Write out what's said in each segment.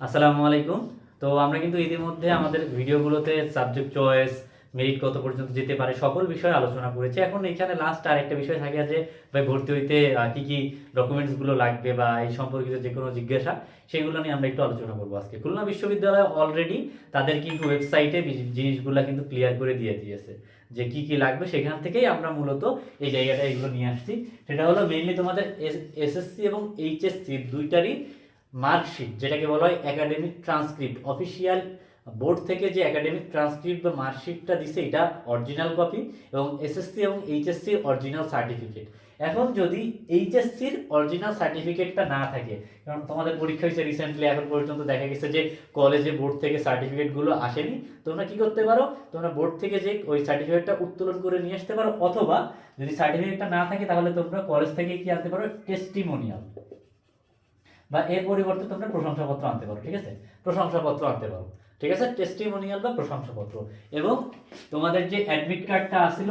আসসালামু আলাইকুম। তো আমরা কিন্তু ইতিমধ্যে আমাদের ভিডিওগুলোতে সাবজেক্ট চয়েস মেরিট কত পর্যন্ত যেতে পারে, সকল বিষয়ে আলোচনা করেছি। এখন এখানে লাস্ট আর একটা বিষয় থাকে যে, ভাই ভর্তি হইতে কি কি ডকুমেন্টসগুলো লাগবে বা এই সম্পর্কিত যে কোনো জিজ্ঞাসা, সেগুলো নিয়ে আমরা একটু আলোচনা করব আজকে। খুলনা বিশ্ববিদ্যালয় অলরেডি তাদের কিন্তু ওয়েবসাইটে জিনিসগুলো কিন্তু ক্লিয়ার করে দিয়ে দিয়েছে যে কি কি লাগবে। সেখান থেকেই আমরা মূলত এই জায়গাটা এগুলো নিয়ে আসছি। সেটা হলো মেইনলি তোমাদের এসএসসি এবং এইচএসসি দুইটারই মার্কশিট, যেটাকে বলা হয় একাডেমিক ট্রান্সক্রিপ্ট অফিসিয়াল বোর্ড থেকে যে একাডেমিক ট্রান্সক্রিপ্ট বা মার্কশিটটা দিছে, এটা অরিজিনাল কপি এবং এসএসসি এবং এইচএসসির অরিজিনাল সার্টিফিকেট এখন যদি এইচএসসির অরিজিনাল সার্টিফিকেটটা না থাকে, কারণ তোমাদের পরীক্ষা হয়েছে রিসেন্টলি এখন পর্যন্ত দেখা গেছে যে কলেজে বোর্ড থেকে সার্টিফিকেটগুলো আসেনি, তোমরা কি করতে পারো? তোমরা বোর্ড থেকে যে ওই সার্টিফিকেটটা উত্তোলন করে নিয়ে আসতে পারো, অথবা যদি সার্টিফিকেটটা না থাকে, তাহলে তোমরা কলেজ থেকে কি আনতে পারো? টেস্টিমোনিয়াল বা এর পরিবর্তে তোমরা প্রশংসাপত্র আনতে পারো, ঠিক আছে? প্রশংসাপত্র আনতে পারো, ঠিক আছে? টেস্টিমোনিয়াল বা প্রশংসাপত্র। এবং তোমাদের যে অ্যাডমিট কার্ডটা আসছিল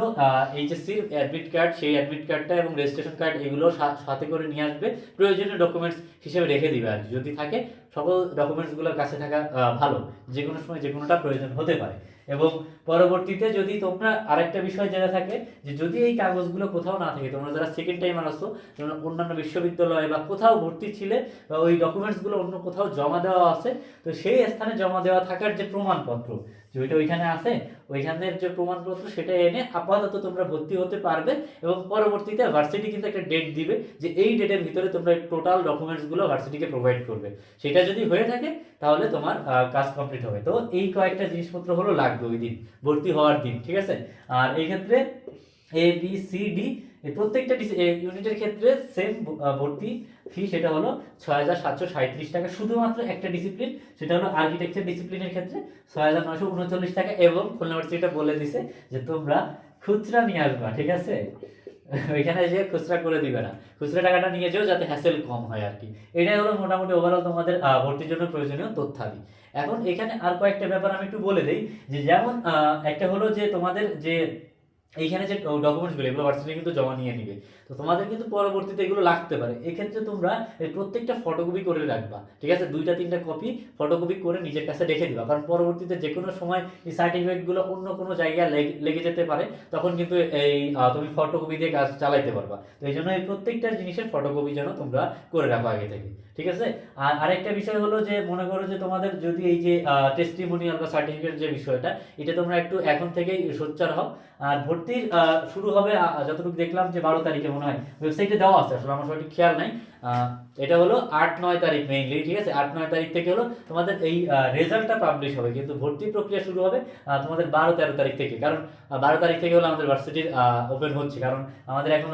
এইচএসসির অ্যাডমিট কার্ড সেই অ্যাডমিট কার্ডটা এবং রেজিস্ট্রেশন কার্ড এগুলো সাথে করে নিয়ে আসবে। প্রয়োজনীয় ডকুমেন্টস হিসেবে রেখে দিবে আর। যদি থাকে সকল ডকুমেন্টসগুলোর কাছে থাকা ভালো। যে কোনো সময় যে কোনোটা প্রয়োজন হতে পারে। এবং পরবর্তীতে যদি তোমরা আরেকটা বিষয় যেটা থাকে, যে যদি এই কাগজগুলো কোথাও না থাকে, তোমরা যারা সেকেন্ড টাইম আসছো তোমরা অন্যান্য বিশ্ববিদ্যালয়ে বা কোথাও ভর্তি ছিলে, বা ওই ডকুমেন্টসগুলো অন্য কোথাও জমা দেওয়া আছে, তো সেই স্থানে জমা দেওয়া থাকার যে প্রমাণপত্র ওইটা ওইখানে আছে, ওইখানের যে প্রমাণপত্র সেটা এনে আপাতত তোমরা ভর্তি হতে পারবে এবং পরবর্তীতে ভার্সিটি কিন্তু একটা ডেট দিবে যে এই ডেটের ভিতরে তোমরা টোটাল ডকুমেন্টসগুলো ভার্সিটিকে প্রোভাইড করবে। সেটা যদি হয়ে থাকে, তাহলে তোমার কাজ কমপ্লিট হবে। তো এই কয়েকটা জিনিসপত্র হলো লাগবে ওই দিন, ভর্তি হওয়ার দিন, ঠিক আছে? আর এই ক্ষেত্রে এ বি সি ডি এই প্রত্যেকটা ইউনিটের ক্ষেত্রে সেম ভর্তি ফি সেটা হলো ছয় হাজার সাতশো সাঁত্রিশ টাকা। শুধুমাত্র একটা ডিসিপ্লিন সেটা হলো আর্কিটেকচার ডিসিপ্লিনের ক্ষেত্রে ছয় হাজার নয়শো উনচল্লিশ টাকা এবং খুলনা ইউনিভার্সিটিটা বলে দিছে যে তোমরা খুচরা নিয়ে আসবা, ঠিক আছে? ওইখানে যে খুচরা করে দিবে না। খুচরা টাকাটা নিয়ে যেও যাতে হ্যাসেল কম হয় আর কি। এটাই হলো মোটামুটি ওভারঅল তোমাদের ভর্তির জন্য প্রয়োজনীয় তথ্যাদি। এখন এখানে আর কয়েকটা ব্যাপার আমি একটু বলে দিই যে যেমন একটা হলো যে তোমাদের যে এইখানে যে ডকুমেন্টসগুলো এগুলো ভার্সিটি কিন্তু জমা নিয়ে নিবে। তো তোমাদের কিন্তু পরবর্তীতে এগুলো লাগতে পারে। এক্ষেত্রে তোমরা এই প্রত্যেকটা ফটোকপি করে রাখবা, ঠিক আছে? দুইটা, তিনটা কপি ফটোকপি করে নিজের কাছে রেখে দিবা। কারণ পরবর্তীতে যে কোনো সময় এই সার্টিফিকেটগুলো অন্য কোনো জায়গায় লেগে- যেতে পারে, তখন কিন্তু এই তুমি ফটোকপি দিয়ে কাজ চালাইতে পারবা। তো এই জন্য এই প্রত্যেকটা জিনিসের ফটোকপি যেন তোমরা করে রাখো আগে থেকে, ঠিক আছে? আর আরেকটা বিষয় হলো যে, মনে করো যে তোমাদের যদি এই যে টেস্টিমোনিয়াল বা সার্টিফিকেট যে বিষয়টা, এটা তোমরা একটু এখন থেকেই সোচ্চার হও। আর ভর্তির শুরু হবে যতটুকু দেখলাম যে বারো তারিখে মনে হয়। ওয়েবসাইটে দেওয়া আছে, আসলে আমার সঠিক খেয়াল নাই। এটা হলো আট নয় তারিখ মেইনলি ঠিক আছে? আট নয় তারিখ থেকে হলো তোমাদের এই রেজাল্টটা পাবলিশ হবে, কিন্তু ভর্তি প্রক্রিয়া শুরু হবে তোমাদের বারো তেরো তারিখ থেকে। কারণ বারো তারিখ থেকে হলো আমাদের ভার্সিটির ওপেন হচ্ছে, কারণ আমাদের এখন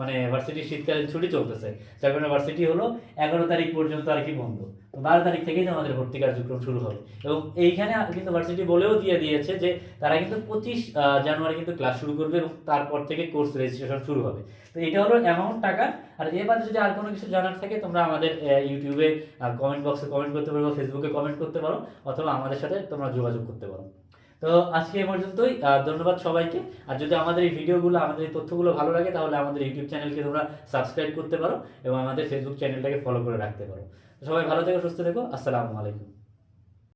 মানে ভার্সিটির শীতকালীন ছুটি চলতেছে। যার কারণে ভার্সিটি হলো এগারো তারিখ পর্যন্ত আর কি বন্ধ। বারো তারিখ থেকেই আমাদের ভর্তি কার্যক্রম শুরু হবে। এবং এইখানে কিন্তু ভার্সিটি বলেও দিয়ে দিয়েছে যে তারা কিন্তু পঁচিশ জানুয়ারি কিন্তু ক্লাস শুরু করবে এবং তারপর থেকে কোর্স রেজিস্ট্রেশন শুরু হবে। তো এটা হলো অ্যামাউন্ট টাকা। আর এবার যদি আর কোনো কিছু জানার থাকে, তোমরা আমাদের ইউটিউবে কমেন্ট বক্সে কমেন্ট করতে পারো ফেসবুকে কমেন্ট করতে পারো, অথবা আমাদের সাথে তোমরা যোগাযোগ করতে পারো। তো আজকে এ পর্যন্তই ধন্যবাদ সবাইকে। আর যদি আমাদের এই ভিডিওগুলো, আমাদের এই তথ্যগুলো ভালো লাগে, তাহলে আমাদের ইউটিউব চ্যানেলকে তোমরা সাবস্ক্রাইব করতে পারো এবং আমাদের ফেসবুক চ্যানেলটাকে ফলো করে রাখতে পারো। সবাই ভালো থেকো, সুস্থ থেকো, আসসালামু আলাইকুম।